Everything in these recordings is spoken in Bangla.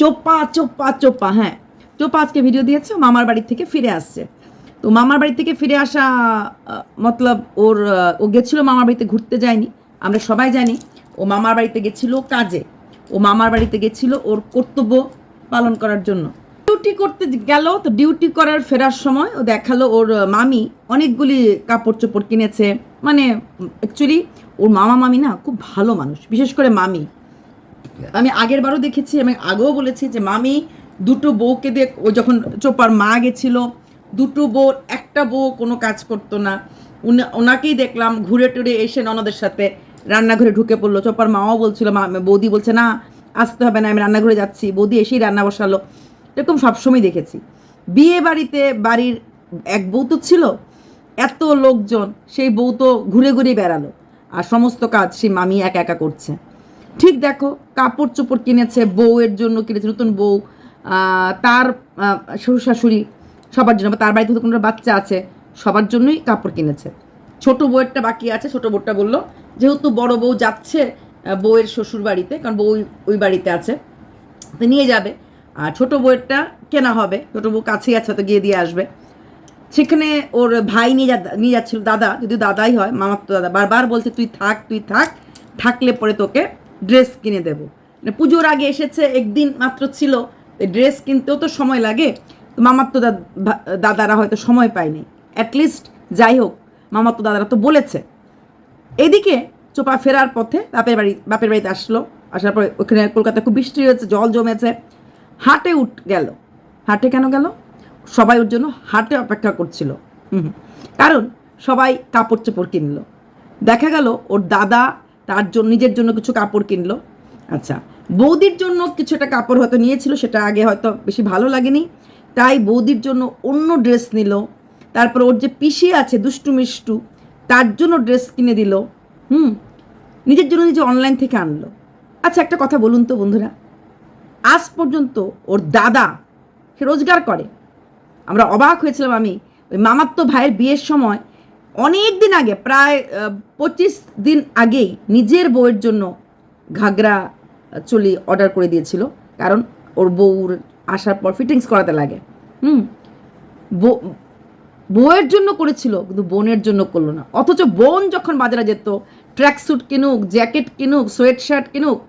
চোপা চোপা চোপা হ্যাঁ। চোপা আজকে ভিডিও দিয়েছে, মামার বাড়ি থেকে ফিরে আসছে। তো মামার বাড়ি থেকে ফিরে আসা মতলব ওর ও গেছিল মামার বাড়িতে ঘুরতে যায়নি, আমরা সবাই জানি। ও মামার বাড়িতে গেছিল কাজে। ও মামার বাড়িতে গেছিল ওর কর্তব্য পালন করার জন্য। ডিউটি করতে গেল, তো ডিউটি করার ফেরার সময় ও দেখাল ওর মামি অনেকগুলি কাপড় চোপড় কিনেছে। মানে অ্যাকচুয়ালি ওর মামা মামি না, খুব ভালো মানুষ। বিশেষ করে মামি। আমি আগের বারও দেখেছি, আমি আগেও বলেছি যে মামি দুটো বউকে দিয়ে ও যখন চোপার মা গেছিল, দুটো বউ একটা বউ কোনো কাজ করতো না। ওনাকেই দেখলাম ঘুরে টুরে এসে ননদের সাথে রান্নাঘরে ঢুকে পড়ল। চোপার মাও বলছিল, মা, বৌদি বলছে, না, আসতে হবে না, আমি রান্নাঘরে যাচ্ছি, বৌদি এসেই রান্না বসালো। এরকম সবসময় দেখেছি। বিয়ে বাড়িতে বাড়ির এক বউ তো ছিল, এত লোকজন, সেই বউ তো ঘুরে ঘুরে বেড়ালো। আর সমস্ত কাজ সেই মামি একা একা করছে। ঠিক দেখো কাপড় চোপড় কিনেছে, বউয়ের জন্য কিনেছে, নতুন বউ তার শ্বশুর শাশুড়ি সবার জন্য তার বাড়িতে তো কোনো বাচ্চা আছে, সবার জন্যই কাপড় কিনেছে। ছোট বউয়েরটা বাকি আছে, ছোট বউটা বলল, যেহেতু বড় বউ যাচ্ছে বউয়ের শ্বশুর বাড়িতে কারণ বউ ওই- বাড়িতে আছে, তো নিয়ে যাবে। আর ছোট বউয়েরটা কেনা হবে, ছোট বউ কাছেই আছে, হয়তো গিয়ে দিয়ে আসবে। সেখানে ওর ভাই নিয়ে যা, নিয়ে যাচ্ছিল, দাদা যদি দাদাই হয় মামার তো দাদা, বারবার বলছে, তুই থাক তুই থাক, থাকলে পরে তোকে ড্রেস কিনে দেবো। মানে পুজোর আগে এসেছে, একদিন মাত্র ছিল ড্রেস কিনতেও তো সময় লাগে। তো দাদ- দাদারা হয়তো সময় পায়নি। অ্যাটলিস্ট যাই হোক মামার তো দাদারা তো বলেছে। এদিকে চোপা ফেরার পথে বাপের বাড়ি বাপের বাড়িতে আসলো। আসার পরে ওখানে কলকাতায় খুব বৃষ্টি হয়েছে, জল জমেছে। হাটে উঠ গেল। হাটে কেন গেল? সবাই ওর জন্য হাটে অপেক্ষা করছিল। কারণ সবাই কাপড় চোপড় কিনলো। দেখা গেল ওর দাদা তার জন্য, নিজের জন্য কিছু কাপড় কিনলো। আচ্ছা বৌদির জন্য কিছু একটা কাপড় হয়তো নিয়েছিল, সেটা আগে হয়তো বেশি ভালো লাগেনি। তাই বৌদির জন্য অন্য ড্রেস নিল। তারপর ওর যে পিসি আছে, দুষ্টু মিষ্টু, তার জন্য ড্রেস কিনে দিল। হুম, নিজের জন্য নিজে অনলাইন থেকে আনলো। আচ্ছা একটা কথা বলুন তো বন্ধুরা। আজ পর্যন্ত ওর দাদা সে রোজগার করে। আমরা অবাক হয়েছিলাম আমি। ওই মামাত্ম ভাইয়ের বিয়ের সময় অনেক দিন আগে, প্রায় পঁচিশ দিন আগেই নিজের বউয়ের জন্য ঘাগরা চুলি অর্ডার করে দিয়েছিল। কারণ ওর বউর আসার পর ফিটিংস করাতে লাগে। হুম? বউ- বউয়ের জন্য করেছিল, কিন্তু বোনের জন্য করল না। অথচ বোন যখন বাজারে যেত ট্র্যাক স্যুট কিনুক জ্যাকেট কিনুক সোয়েট শার্ট কিনুক,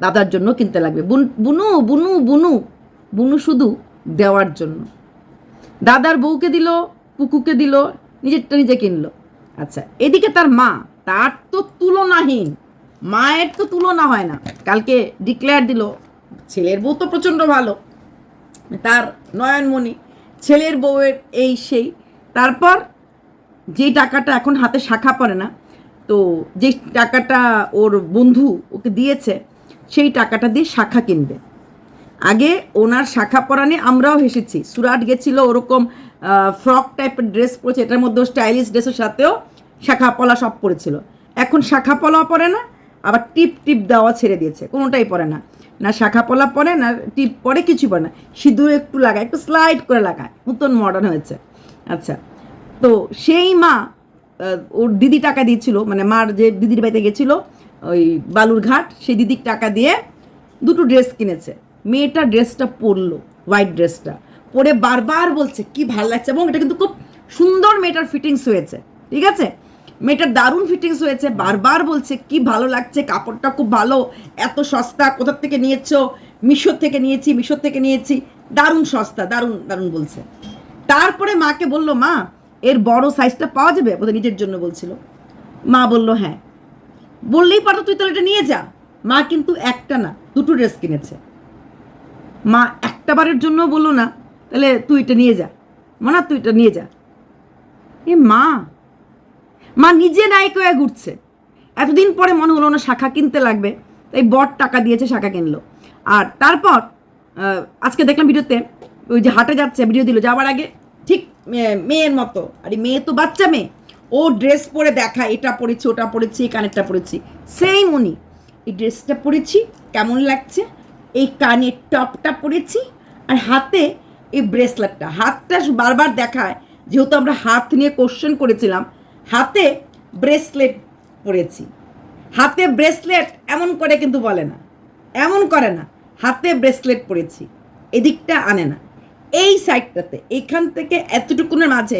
দাদার জন্য কিনতে লাগবে। বুন- বুনু বুনু বুনু বুনু শুধু দেওয়ার জন্য। দাদার বউকে দিল পুকুকে দিল, নিজেরটা নিজে কিনলো। আচ্ছা এদিকে তার মা, তার তো তুলনাহীন। মায়ের তো তুলনা হয় না। কালকে ডিক্লেয়ার দিল, ছেলের বউ তো প্রচণ্ড ভালো। তার নয়নমণি, ছেলের বউয়ের এই সেই। তারপর যে টাকাটা এখন হাতে শাখা পড়ে না, তো যে টাকাটা ওর বন্ধু ওকে দিয়েছে, সেই টাকাটা দিয়ে শাখা কিনবে। আগে ওনার শাখা পরা নিয়ে আমরাও হেসেছি। সুরাট গেছিল ওরকম ফ্রক টাইপের ড্রেস পরেছে, এটার মধ্যে স্টাইলিশ ড্রেসের সাথেও শাখা পলা সব পরেছিল। এখন শাখা পলাও পরে না, আবার টিপ টিপ দেওয়া ছেড়ে দিয়েছে, কোনোটাই পরে না। না শাখা পলা পরে, না টিপ পরে, কিছু পরে না। সিঁদুর একটু লাগায়, একটু স্লাইড করে লাগায়, নতুন মডার্ন হয়েছে। আচ্ছা তো সেই মা ওর দিদি টাকা দিয়েছিল মানে মার যে দিদির বাড়িতে গেছিল, ওই বালুরঘাট সেই দিদির টাকা দিয়ে দুটো ড্রেস কিনেছে। মেয়েটা ড্রেসটা পরলো হোয়াইট ড্রেসটা পরে বারবার বলছে, কি ভালো লাগছে? এবং এটা কিন্তু খুব সুন্দর মেয়েটার ফিটিংস হয়েছে, ঠিক আছে? মেয়েটার দারুণ ফিটিংস হয়েছে, বারবার বলছে, কি ভালো লাগছে, কাপড়টা খুব ভালো, এত সস্তা কোথার থেকে নিয়েছো? মিশোর থেকে নিয়েছি, মিশোর থেকে নিয়েছি। দারুণ সস্তা, দারুণ দারুণ বলছে। তারপরে মাকে বলল, মা, এর বড় সাইজটা পাওয়া যাবে? বোধহয় নিজের জন্য বলছিল। মা বলল হ্যাঁ। বললেই পারো তুই তাহলে এটা নিয়ে যা। মা কিন্তু একটা না, দুটো ড্রেস কিনেছে। মা একটা বারের জন্য বলল না তাহলে তুই এটা নিয়ে যা। মানা, তুই এটা নিয়ে যা। এ মা মা নিজে নায়ক হয়ে ঘুরছে। এতদিন পরে মনে হলো না শাখা কিনতে লাগবে, তাই বট টাকা দিয়েছে, শাখা কিনলো। আর তারপর আজকে দেখলাম ভিডিওতে ওই যে হাটে যাচ্ছে, ভিডিও দিল যাওয়ার আগে, ঠিক মেয়ের মতো। আরে মেয়ে তো বাচ্চা মেয়ে। ও ড্রেস পরে দেখা এটা পরেছি, ওটা পরেছি এই কানেরটা পরেছি। সেই মনি এই ড্রেসটা পরেছি, কেমন লাগছে? এই কানের টপটা পরেছি, আর হাতে এই ব্রেসলেটটা হাতটা বারবার দেখায়, যেহেতু আমরা হাত নিয়ে কোশ্চেন করেছিলাম, হাতে ব্রেসলেট পরেছি। হাতে ব্রেসলেট এমন করে কিন্তু বলে না। এমন করে না, হাতে ব্রেসলেট পরেছি, এদিকটা আনে না। এই সাইডটাতে এখান থেকে এতটুকুনের মাঝে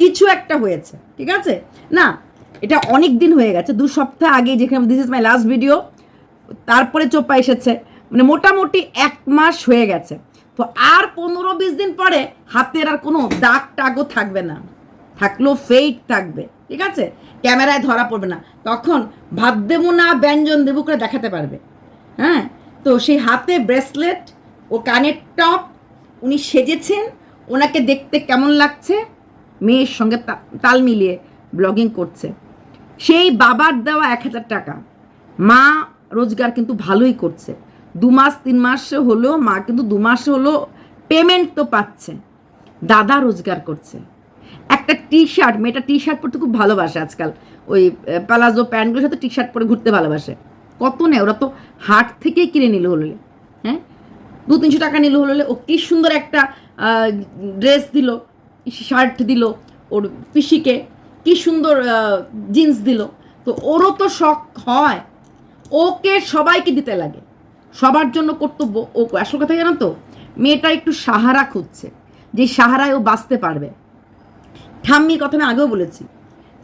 কিছু একটা হয়েছে, ঠিক আছে? না, এটা অনেক দিন হয়ে গেছে, দু সপ্তাহ আগে যেখানে this is my last video তারপরে চোপা এসেছে। মানে মোটামুটি এক মাস হয়ে গেছে। তো আর পনেরো বিশ দিন পরে হাতের আর কোনো দাগ টাগও থাকবে না। থাকলেও ফেইট থাকবে, ঠিক আছে? ক্যামেরায় ধরা পড়বে না। তখন ভাত দেবো না, ব্যঞ্জন দেবো করে দেখাতে পারবে। হ্যাঁ? তো সেই হাতে ব্রেসলেট ও কানের টপ উনি সেজেছেন। ওনাকে দেখতে কেমন লাগছে? মেয়ের সঙ্গে তাল মিলিয়ে ব্লগিং করছে। সেই বাবার দেওয়া এক হাজার টাকা। মা রোজগার কিন্তু ভালোই করছে। দু মাস, তিন মাসে হলেও মা কিন্তু দু মাসে হলো পেমেন্ট তো পাচ্ছে। দাদা রোজগার করছে। একটা টি শার্ট মেয়েটা টি শার্ট পরতে খুব ভালোবাসে আজকাল। ওই প্যালাজো প্যান্টগুলোর সাথে টি শার্ট পরে ঘুরতে ভালোবাসে। কত নেই ওরা তো হাট থেকেই কিনে নিল হলে হ্যাঁ? দু তিনশো টাকা নিল হলে ও কি সুন্দর একটা ড্রেস দিল শার্ট দিল, ওর পিসিকে কি সুন্দর জিন্স দিল। তো ওরও তো শখ হয়। ওকে সবাইকে দিতে লাগে। সবার জন্য কর্তব্য ও আসল কথা জানো তো? মেয়েটা একটু সাহারা খুঁজছে, যে সাহারায় ও বাঁচতে পারবে। ঠাম্মির কথা আমি আগেও বলেছি।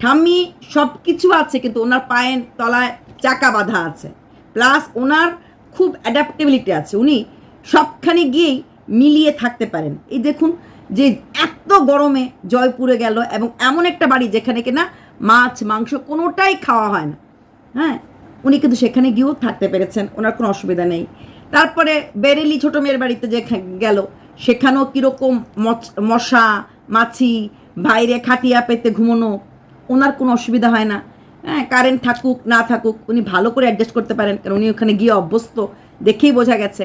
ঠাম্মি সব কিছু আছে, কিন্তু ওনার পায়ের তলায় চাকা বাঁধা আছে। প্লাস ওনার খুব অ্যাডাপ্টেবিলিটি আছে। উনি সবখানে গিয়েই মিলিয়ে থাকতে পারেন। এই দেখুন যে এত গরমে জয়পুরে গেল এবং এমন একটা বাড়ি যেখানে কিনা মাছ, মাংস কোনোটাই খাওয়া হয় না। হ্যাঁ? উনি কিন্তু সেখানে গিয়েও থাকতে পেরেছেন, ওনার কোনো অসুবিধা নেই। তারপরে বেরেলি ছোটো মেয়ের বাড়িতে যে গেল, সেখানেও কীরকম মশা, মাছি বাইরে খাটিয়া পেতে ঘুমোনো, ওনার কোনো অসুবিধা হয় না। হ্যাঁ কারেন্ট থাকুক, না থাকুক, উনি ভালো করে অ্যাডজাস্ট করতে পারেন, কারণ উনি ওখানে গিয়ে অভ্যস্ত, দেখেই বোঝা গেছে।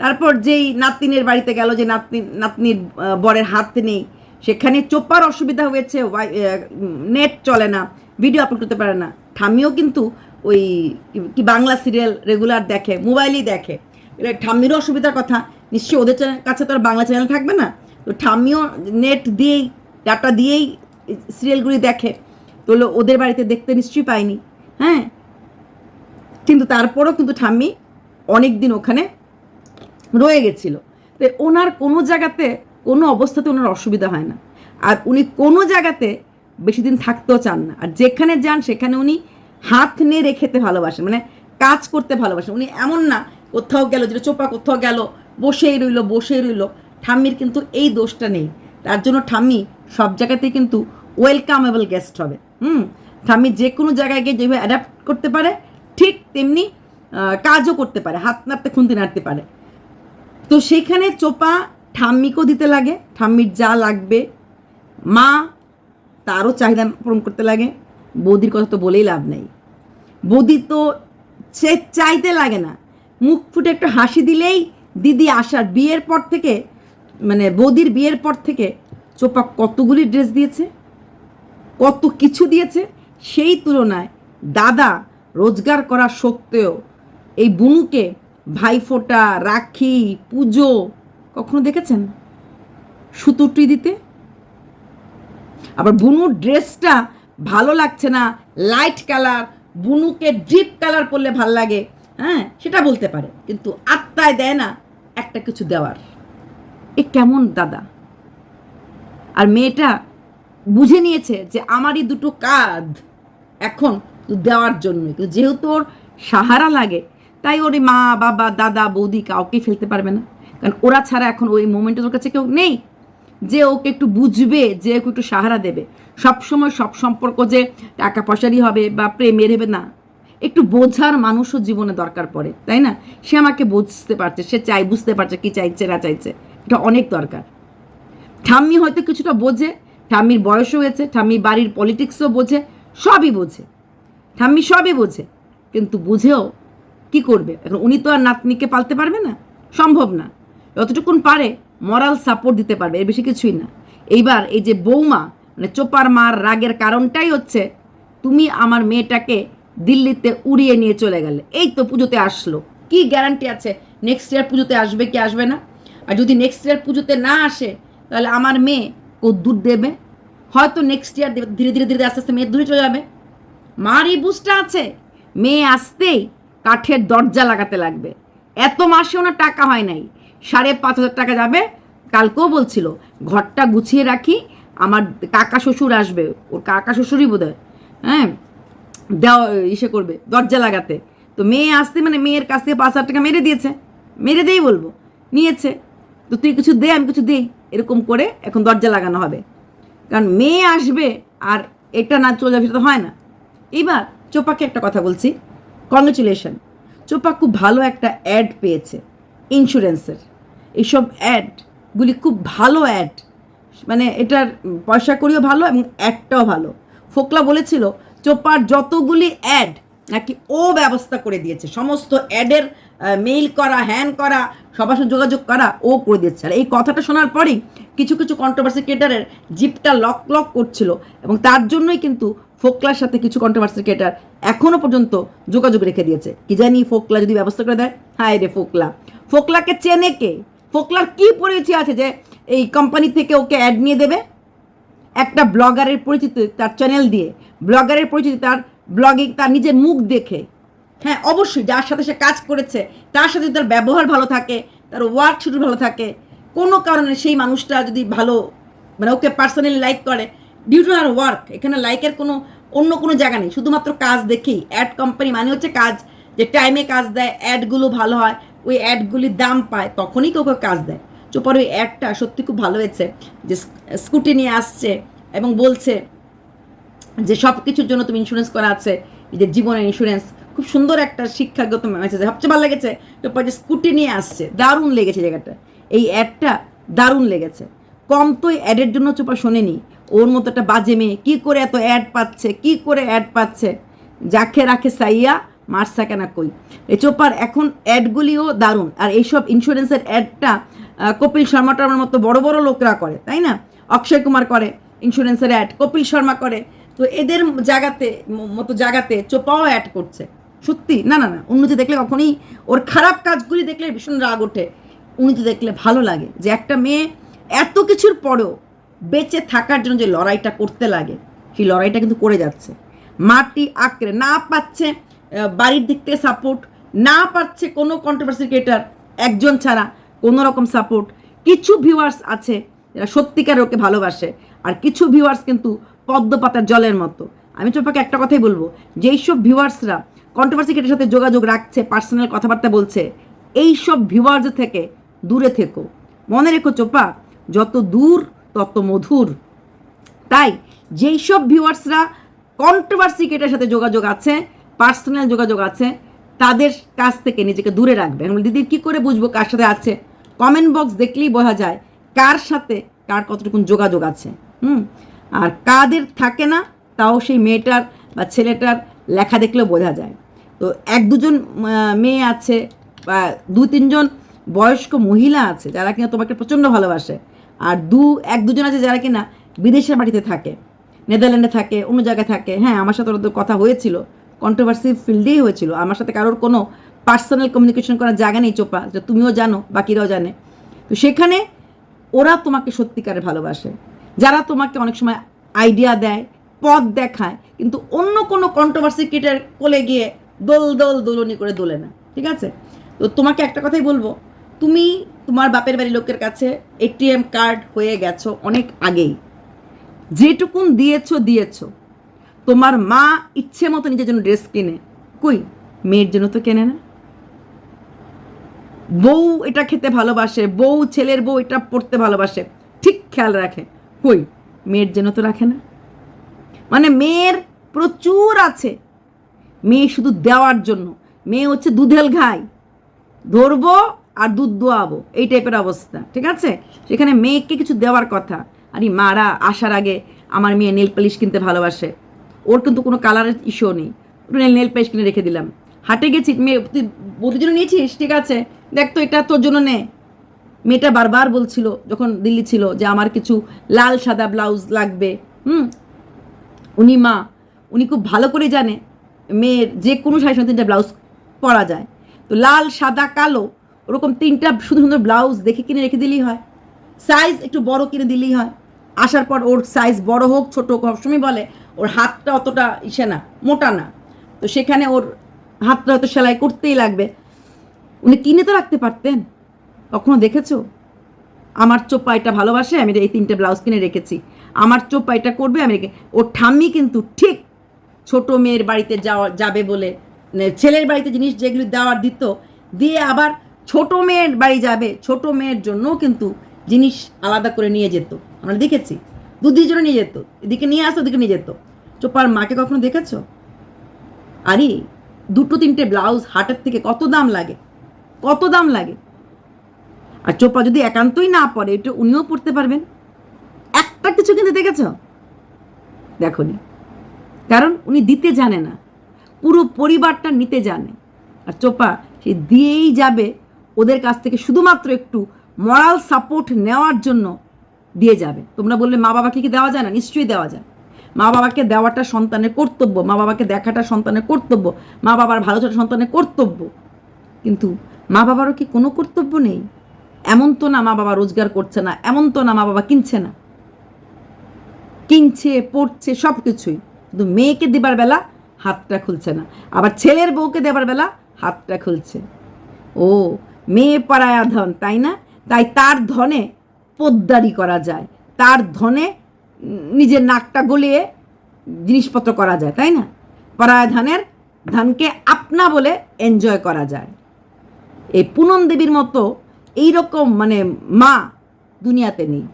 তারপর যেই নাতনির বাড়িতে গেল, যে নাতনি নাতনির বরের হাত নেই, সেখানে চোপার অসুবিধা হয়েছে নেট চলে না ভিডিও আপলোড করতে পারে না। ঠাম্মিও কিন্তু ওই কি- বাংলা সিরিয়াল রেগুলার দেখে মোবাইলই দেখে। এবার ঠাম্মিরও অসুবিধার কথা, নিশ্চয়ই ওদের কাছে তো আর বাংলা চ্যানেল থাকবে না। তো ঠাম্মিও নেট দিয়েই ডাটা দিয়েই সিরিয়ালগুলি দেখে। তো ওদের বাড়িতে দেখতে নিশ্চয়ই পাইনি। হ্যাঁ? কিন্তু তারপরও কিন্তু ঠাম্মি অনেক দিন ওখানে রয়ে গেছিল। তো ওনার কোনো জায়গাতে, কোনো অবস্থাতে ওনার অসুবিধা হয় না। আর উনি কোনো জায়গাতে বেশি দিন থাকতেও চান না। আর যেখানে যান, সেখানে উনি হাত নেড়ে খেতে ভালোবাসেন মানে কাজ করতে ভালোবাসেন উনি এমন না, কোথাও গেল, যেটা চোপা কোথাও গেল, বসেই রইল বসেই রইল। ঠাম্মির কিন্তু এই দোষটা নেই। তার জন্য ঠাম্মি সব জায়গাতেই কিন্তু ওয়েলকামেবল গেস্ট হবে। হুম? ঠাম্মি যে কোনো জায়গায় গিয়ে যেভাবে অ্যাডাপ্ট করতে পারে, ঠিক তেমনি কাজও করতে পারে, হাত নাড়তে, খুন্তি নাড়তে পারে। তো সেইখানে চোপা ঠাম্মিকেও দিতে লাগে, ঠাম্মির যা লাগবে। মা তারও চাহিদা পূরণ করতে লাগে। বৌদির কথা তো বলেই লাভ নেই। বৌদি তো সে চাইতে লাগে না। মুখ ফুটে একটু হাসি দিলেই দিদি আসার বিয়ের পর থেকে মানে বৌদির বিয়ের পর থেকে চোপা কতগুলি ড্রেস দিয়েছে, কত কিছু দিয়েছে, সেই তুলনায় দাদা রোজগার করা সত্ত্বেও এই বুনুকে ভাইফোঁটা, রাখি, পুজো কখনো দেখেছেন? সুতুটি দিতে? আবার বুনুর ড্রেসটা ভালো লাগছে না, লাইট কালার বুনুকে ডিপ কালার পরলে ভালো লাগে। হ্যাঁ সেটা বলতে পারে, কিন্তু আত্মায় দেয় না একটা কিছু দেওয়ার। এ কেমন দাদা? আর মেয়েটা বুঝে নিয়েছে যে আমারই দুটো কাঁধ এখন দেওয়ার জন্য যেহেতু ওর সাহারা লাগে, তাই ওর মা, বাবা, দাদা, বৌদি কাউকে ফেলতে পারবে না। কারণ ওরা ছাড়া এখন ওই মোমেন্টে ওর কাছে কেউ নেই। যে ওকে একটু বুঝবে, যে ওকে একটু সাহারা দেবে। সব সময় সব সম্পর্ক যে টাকা পয়সারই হবে বা প্রেমের হবে না, একটু বোঝার মানুষও জীবনে দরকার পড়ে, তাই না? সে আমাকে বুঝতে পারছে, সে চাই, বুঝতে পারছে কি চাইছে, না চাইছে, এটা অনেক দরকার। ঠাম্মি হয়তো কিছুটা বোঝে, ঠাম্মির বয়স হয়েছে ঠাম্মি বাড়ির পলিটিক্সও বোঝে, সবই বোঝে। ঠাম্মি সবই বোঝে, কিন্তু বুঝেও কি করবে? এখন উনি তো আর নাতনিকে পালতে পারবে না, সম্ভব না। যতটুকুন পারে মরাল সাপোর্ট দিতে পারবে, এর বেশি কিছুই না। এইবার এই যে বৌমা মানে চোপার মার রাগের কারণটাই হচ্ছে তুমি আমার মেয়েটাকে দিল্লিতে উড়িয়ে নিয়ে চলে গেলে। এই তো পুজোতে আসলো। কি গ্যারান্টি আছে? নেক্সট ইয়ার পুজোতে আসবে কি আসবে না? আর যদি নেক্সট ইয়ার পুজোতে না আসে, তাহলে আমার মেয়ে কদ্দূর দেবে? হয়তো নেক্সট ইয়ার দেবে, ধীরে ধীরে ধীরে, আস্তে আস্তে মেয়ে দূরে চলে যাবে। মার এই বুঝটা আছে। মেয়ে আসতেই কাঠের দরজা লাগাতে লাগবে। এত মাসে ওনার টাকা হয় নাই। সাড়ে পাঁচ হাজার টাকা যাবে। কালকেও বলছিল, ঘরটা গুছিয়ে রাখি, আমার কাকা শ্বশুর আসবে, ওর কাকা শ্বশুরই বোধ হয় হ্যাঁ দেওয়া, ইসে করবে দরজা লাগাতে। তো মেয়ে আসতে মানে মেয়ের কাছ থেকে পাঁচ হাজার টাকা মেরে দিয়েছে, মেরে দেই বলব, নিয়েছে। তো তুই কিছু দে, আমি কিছু দিই। এরকম করে এখন দরজা লাগানো হবে। কারণ মেয়ে আসবে আর এটা না চলে যাবে, সেটা হয় না। এবার চোপাকে একটা কথা বলছি কংগ্রেচুলেশন চোপা খুব ভালো একটা অ্যাড পেয়েছে ইন্স্যুরেন্সের এইসব অ্যাডগুলি খুব ভালো অ্যাড মানে এটার পয়সা করিও ভালো এবং অ্যাডটাও ভালো। ফোকলা বলেছিল, চোপার যতগুলি অ্যাড নাকি ও ব্যবস্থা করে দিয়েছে, সমস্ত অ্যাডের মেইল করা হ্যান করা, সবার সাথে যোগাযোগ করা, ও করে দিচ্ছে আর এই কথাটা শোনার পরেই কিছু কিছু কন্ট্রোভার্সি ক্রিয়েটারের জিপটা লক লক করছিল এবং তার জন্যই কিন্তু ফোকলার সাথে কিছু কন্ট্রোভার্সি ক্রিয়েটার এখনও পর্যন্ত যোগাযোগ রেখে দিয়েছে। কি জানি ফোকলা যদি ব্যবস্থা করে দেয়? হায় রে ফোকলা। ফোকলাকে চেনে কে? ফোকলার কি পরিচয় আছে যে এই কোম্পানি থেকে ওকে অ্যাড নিয়ে দেবে? একটা ব্লগারের পরিচিতি তার চ্যানেল দিয়ে ব্লগারের পরিচিতি তার ব্লগিং তার নিজের মুখ দেখে। হ্যাঁ অবশ্যই, যার সাথে সে কাজ করেছে, তার সাথে তার ব্যবহার ভালো থাকে, তার ওয়ার্ক শুরু ভালো থাকে, কোনো কারণে সেই মানুষটা যদি ভালো মানে ওকে পার্সোনালি লাইক করে ডিউ টু আর ওয়ার্ক এখানে লাইকের কোনো, অন্য কোনো জায়গা নেই, শুধুমাত্র কাজ দেখেই। অ্যাড কোম্পানি মানে হচ্ছে কাজ, যে টাইমে কাজ দেয় অ্যাডগুলো ভালো হয় ওই অ্যাডগুলির দাম পায়, তখনই কেউ কেউ কাজ দেয়। চোপার ওই অ্যাডটা সত্যি খুব ভালো হয়েছে, যে স্কুটি নিয়ে আসছে এবং বলছে যে সব কিছুর জন্য তুমি ইন্স্যুরেন্স করা আছে যে জীবনের ইন্স্যুরেন্স খুব সুন্দর একটা শিক্ষাগত মেসেজ সবচেয়ে ভালো লেগেছে চোপা যে স্কুটি নিয়ে আসছে, দারুণ লেগেছে জায়গাটা। এই অ্যাডটা দারুণ লেগেছে। কম তো অ্যাডের জন্য চোপা শোনেনি। ওর মতো একটা বাজে মেয়ে, কী করে এত অ্যাড পাচ্ছে, কি করে অ্যাড পাচ্ছে? যাকে রাখে সাইয়া মারসা কেনা কই? এই চোপার এখন অ্যাডগুলিও দারুণ। আর এইসব ইন্স্যুরেন্সের অ্যাডটা কপিল শর্মা টর্মার মতো বড় বড় লোকরা করে, তাই না? অক্ষয় কুমার করে ইন্স্যুরেন্সের অ্যাড কপিল শর্মা করে। তো এদের জায়গাতে মতো জায়গাতে চোপাও অ্যাড করছে। সত্যি? না না না। উন্নতি দেখলে কখনই ওর খারাপ কাজগুলি দেখলে ভীষণ রাগ ওঠে। উন্নতি দেখলে ভালো লাগে যে একটা মেয়ে এত কিছুর পরেও বেঁচে থাকার জন্য যে লড়াইটা করতে লাগে, সেই লড়াইটা কিন্তু করে যাচ্ছে। মাটি আঁকড়ে না পাচ্ছে বাড়ির দিক থেকে সাপোর্ট না পাচ্ছে কোনো কন্ট্রোভার্সি ক্রিয়েটার একজন ছাড়া, কোনো রকম সাপোর্ট কিছু ভিউয়ার্স আছে যারা সত্যিকার ওকে ভালোবাসে, আর কিছু ভিউয়ার্স কিন্তু পদ্ম পাতার জলের মতো। আমি চোপাকে একটা কথাই বলব, যেই সব ভিউয়ার্সরা কন্ট্রোভার্সি ক্রিয়েটার সাথে যোগাযোগ রাখছে পার্সোনাল কথাবার্তা বলছে, এই সব ভিউয়ার্স থেকে দূরে থেকো। মনে রেখো চোপা, যত দূর তত মধুর। তাই, যেই সব ভিউয়ার্সরা কন্ট্রোভার্সি কেটার সাথে যোগাযোগ আছে পার্সোনাল যোগাযোগ আছে, তাদের কাছ থেকে নিজেকে দূরে রাখবে। এখন দিদির কী করে বুঝব কার সাথে আছে? কমেন্ট বক্স দেখলেই বোঝা যায় কার সাথে কার কতটুকুন যোগাযোগ আছে। হুম? আর কাদের থাকে না, তাও সেই মেয়েটার বা ছেলেটার লেখা দেখলেও বোঝা যায়। তো এক দুজন মেয়ে আছে বা দু তিনজন বয়স্ক মহিলা আছে যারা কিনা তোমাকে প্রচণ্ড ভালোবাসে। আর দু, এক দুজন আছে যারা কিনা বিদেশের বাড়িতে থাকে, নেদারল্যান্ডে থাকে, অন্য জায়গায় থাকে। হ্যাঁ আমার সাথে ওদের কথা হয়েছিল। কন্ট্রোভার্সি ফিল্ডেই হয়েছিল। আমার সাথে কারোর কোনো পার্সোনাল কমিউনিকেশন করার জায়গা নেই চোপা যেটা তুমিও জানো, বাকিরাও জানে। তো সেখানে ওরা তোমাকে সত্যিকারে ভালোবাসে। যারা তোমাকে অনেক সময় আইডিয়া দেয়, পথ দেখায়, কিন্তু অন্য কোনো কন্ট্রোভার্সি ক্রিয়েটার কোলে গিয়ে দোল দোল দোলনি করে দোলে না, ঠিক আছে? তো তোমাকে একটা কথাই বলব, তুমি তোমার বাপের বাড়ির লোকের কাছে এটিএম কার্ড হয়ে গেছো অনেক আগেই। যেটুকুন দিয়েছ দিয়েছ। তোমার মা ইচ্ছে মতো নিজের জন্য ড্রেস কিনে। কই? মেয়ের জন্য তো কেনে না। বউ এটা খেতে ভালোবাসে, বউ ছেলের বউ এটা পড়তে ভালোবাসে, ঠিক খেয়াল রাখে। কই? মেয়ের জন্য তো রাখে না। মানে মেয়ের প্রচুর আছে। মেয়ে শুধু দেওয়ার জন্য। মেয়ে হচ্ছে দুধেল ঘাই। ধরবো আর দুধ দোয়াবো। এই টাইপের অবস্থা, ঠিক আছে? সেখানে মেয়েকে কিছু দেওয়ার কথা। আর মারা, আসার আগে আমার মেয়ে নেল পালিশ কিনতে ভালোবাসে। ওর কিন্তু কোনো কালারের ইস্যু নেই। ওটা নেল নেল পালিশ কিনে রেখে দিলাম। হাটে গেছি মেয়ে তুই বৌদির জন্য নিয়েছিস? ঠিক আছে। দেখ তো, এটা তোর জন্য নে। মেয়েটা বারবার বলছিল, যখন দিল্লি ছিল, যে আমার কিছু লাল সাদা ব্লাউজ লাগবে। হুম? উনি মা, উনি খুব ভালো করে জানে মেয়ের যে কোনো সাড়ে তিনটা ব্লাউজ পরা যায়। তো লাল, সাদা, কালো, ওরকম তিনটা সুন্দর সুন্দর ব্লাউজ দেখে কিনে রেখে দিলেই হয়। সাইজ একটু বড় কিনে দিলেই হয়। আসার পর ওর সাইজ বড় হোক, ছোট হোক, সবসময় বলে ওর হাতটা অতটা ইসে না, মোটা না। তো সেখানে ওর হাতটা হয়তো সেলাই করতেই লাগবে। উনি কিনে তো রাখতে পারতেন। কখনো দেখেছ? আমার চোপা এটা ভালোবাসে, আমি এই তিনটে ব্লাউজ কিনে রেখেছি। আমার চোপা এটা করবে, আমি রেখে ওর ঠাম্মি কিন্তু ঠিক ছোট মেয়ের বাড়িতে যাওয়া যাবে বলে মানে ছেলের বাড়িতে জিনিস যেগুলি দেওয়ার দিত, দিয়ে আবার ছোট মেয়ের বাড়ি যাবে। ছোট মেয়ের জন্যও কিন্তু জিনিস আলাদা করে নিয়ে যেত। আমরা দেখেছি। দুদির জন্য নিয়ে যেত। এদিকে নিয়ে আসতো, ওদিকে নিয়ে যেত। চোপার মাকে কখনো দেখেছ? আরে, দুটো তিনটে ব্লাউজ হাটের থেকে কত দাম লাগে? কত দাম লাগে? আর চোপা যদি একান্তই না পড়ে এটা উনিও পড়তে পারবেন। একটা কিছু কিন্তু দেখেছ? দেখনি কারণ উনি দিতে জানে না। পুরো পরিবারটা নিতে জানে। আর চোপা সে দিয়েই যাবে ওদের কাছ থেকে শুধুমাত্র একটু মরাল সাপোর্ট নেওয়ার জন্য দিয়ে যাবে। তোমরা বললে মা বাবাকে কি দেওয়া যায় না? নিশ্চয়ই দেওয়া যায়। মা বাবাকে দেওয়াটা সন্তানের কর্তব্য, মা বাবাকে দেখাটা সন্তানের কর্তব্য, মা বাবার ভালো চাটা সন্তানের কর্তব্য। কিন্তু মা বাবারও কি কোনো কর্তব্য নেই? এমন তো না মা বাবা রোজগার করছে না, এমন তো না মা বাবা কিনছে না। কিনছে, পড়ছে সব কিছুই কিন্তু মেয়েকে দেবার বেলা হাতটা খুলছে না, আবার ছেলের বউকে দেবার বেলা হাতটা খুলছে। ও, মেয়ে পাড়ায়া ধন, তাই না? তাই তার ধনে পোদ্দারি করা যায়, তার ধনে নিজের নাকটা গলিয়ে জিনিসপত্র করা যায়, তাই না? পাড়ায় ধানের ধানকে আপনা বলে এনজয় করা যায়। এই পুনম দেবীর মতো এইরকম মানে মা দুনিয়াতে নেই।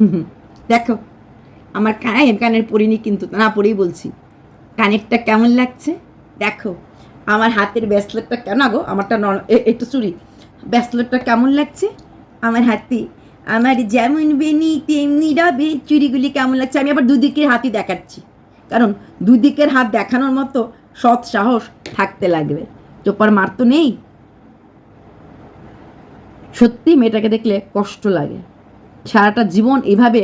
দেখো, আমার কানের কানের পরিনি কিন্তু না পড়েই বলছি। কানেরটা কেমন লাগছে? দেখো, আমার হাতের ব্যাসলেটটা কেন গো? আমারটা একটু চুরি ব্যাসলেটটা কেমন লাগছে? আমার হাতে আমার যেমন বেনি, তেমনি রবে। চুরিগুলি কেমন লাগছে? আমি আবার দুদিকের হাতই দেখাচ্ছি। কারণ দুদিকের হাত দেখানোর মতো সৎ সাহস থাকতে লাগবে। চোপার মার তো নেই। সত্যি মেয়েটাকে দেখলে কষ্ট লাগে। সারাটা জীবন এভাবে,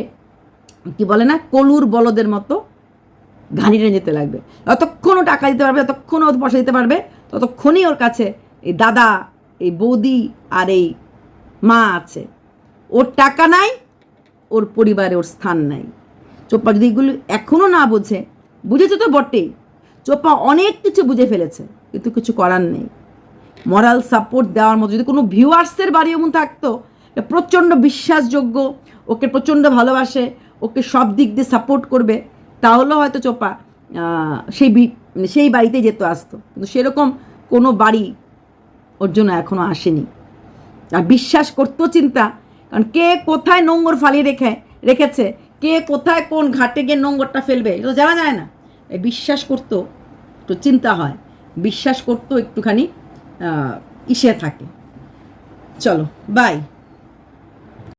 কি বলে না, কলুর বলদের মতো ঘানিয়ে যেতে লাগবে। যতক্ষণ ও টাকা দিতে পারবে, যতক্ষণ ও পয়সা দিতে পারবে, ততক্ষণই ওর কাছে এই দাদা, এই বৌদি আর এই মা আছে। ওর টাকা নাই, ওর পরিবারে ওর স্থান নাই। চোপা যদি এগুলো এখনও না বোঝে, বুঝেছে তো বটেই, চোপা অনেক কিছু বুঝে ফেলেছে, কিন্তু কিছু করার নেই। মরাল সাপোর্ট দেওয়ার মতো, যদি কোনো ভিউয়ার্সের বাড়ি এমন থাকতো প্রচণ্ড বিশ্বাসযোগ্য, ওকে প্রচণ্ড ভালোবাসে, ওকে সব দিক দিয়ে সাপোর্ট করবে, তাহলেও হয়তো চোপা সেই মানে সেই বাড়িতে যেত আসতো। কিন্তু সেরকম কোনো বাড়ি ওর জন্য এখনও আসেনি। আর বিশ্বাস করতো চিন্তা কারণ কে কোথায় নোংর ফালিয়ে রেখে, রেখেছে? কে কোথায় কোন ঘাটে গিয়ে নোংরটা ফেলবে? এটা তো জানা যায় না। বিশ্বাস করতো, একটু চিন্তা হয়। বিশ্বাস করতো একটুখানি ইসে থাকে। চলো বাই